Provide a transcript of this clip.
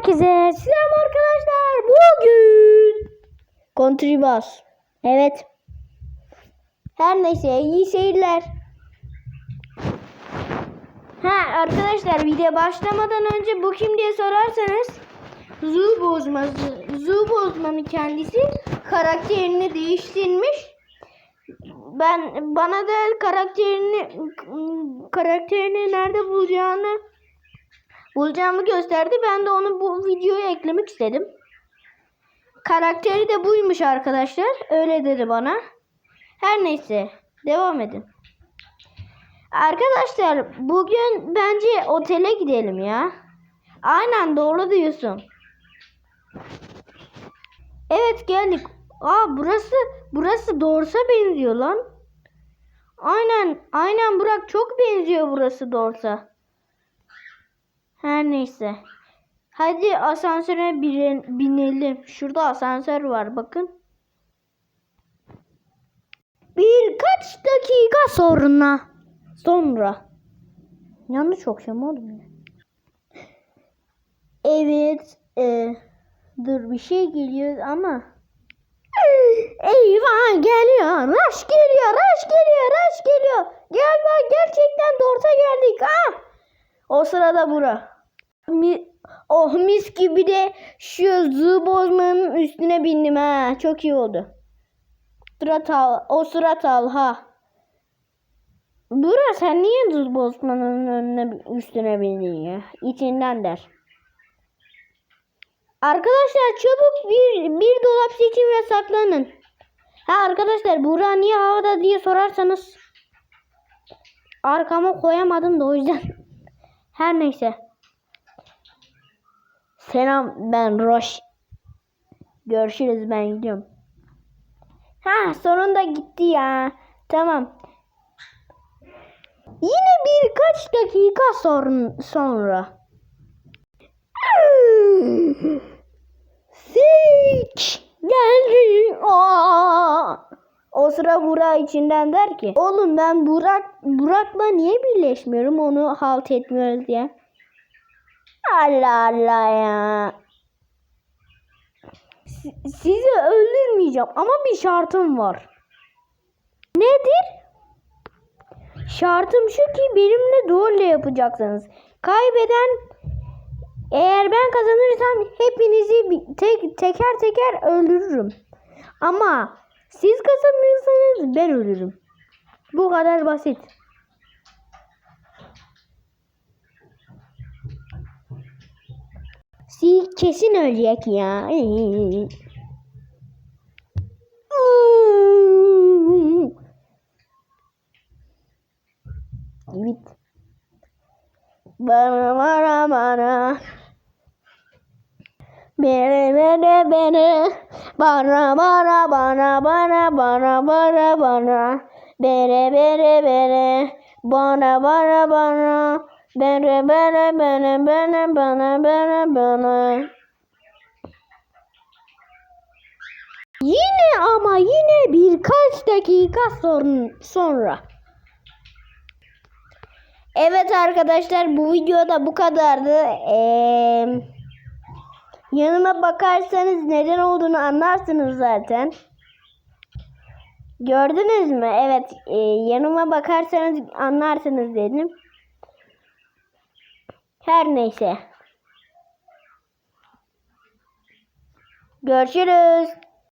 herkese. Selam arkadaşlar. Bugün Kontribas. Evet. Her neyse iyi seyirler. Ha arkadaşlar video başlamadan önce bu kim diye sorarsanız Zu bozması. Zu bozmanın kendisi karakterini değiştirmiş. Ben bana da karakterini karakterini nerede bulacağını bulacağımı gösterdi. Ben de onu bu videoya eklemek istedim. Karakteri de buymuş arkadaşlar. Öyle dedi bana. Her neyse. Devam edin. Arkadaşlar bugün bence otele gidelim ya. Aynen doğru diyorsun. Evet geldik. Aa burası burası Dors'a benziyor lan. Aynen aynen Burak çok benziyor burası Dors'a. Her neyse. Hadi asansöre binelim. Şurada asansör var bakın. Birkaç dakika sonra. Sonra. Yanlış okuyayım oğlum ya. Evet. E, dur bir şey geliyor ama. Eyvah geliyor. Rush geliyor. Rush geliyor. Rush geliyor. Gel bak gerçekten Dort'a geldik. Ah! O sırada bura. Oh mis gibi de şu zı bozmanın üstüne bindim ha. Çok iyi oldu. Sırat al. O sırat al ha. Bura sen niye zı bozmanın önüne üstüne bindin ya? İçinden der. Arkadaşlar çabuk bir, bir dolap seçin ve saklanın. Ha arkadaşlar Buğra niye havada diye sorarsanız arkama koyamadım da o yüzden. Her neyse. Selam ben Roş. Görüşürüz ben gidiyorum. Ha sonunda gitti ya. Tamam. Yine birkaç dakika sonra. Sik geldi. O sıra Burak içinden der ki oğlum ben Burak Burak'la niye birleşmiyorum onu halt etmiyoruz diye. Allah Allah ya. Si- sizi öldürmeyeceğim ama bir şartım var. Nedir? Şartım şu ki benimle duelle yapacaksınız. Kaybeden eğer ben kazanırsam hepinizi tek, teker teker öldürürüm. Ama siz kazanırsanız ben ölürüm. Bu kadar basit. Si kesin ölecek ya. Evet. Bana bana bana. Bere bere bere. Bana bana bana bana bana bana bana. Bere bere bere. Bana bana bana. Bere bere bere bere bana bere bana. Yine ama yine birkaç dakika son, sonra. Evet arkadaşlar bu videoda bu kadardı. Ee, yanıma bakarsanız neden olduğunu anlarsınız zaten. Gördünüz mü? Evet e, yanıma bakarsanız anlarsınız dedim. Her neyse. Görüşürüz.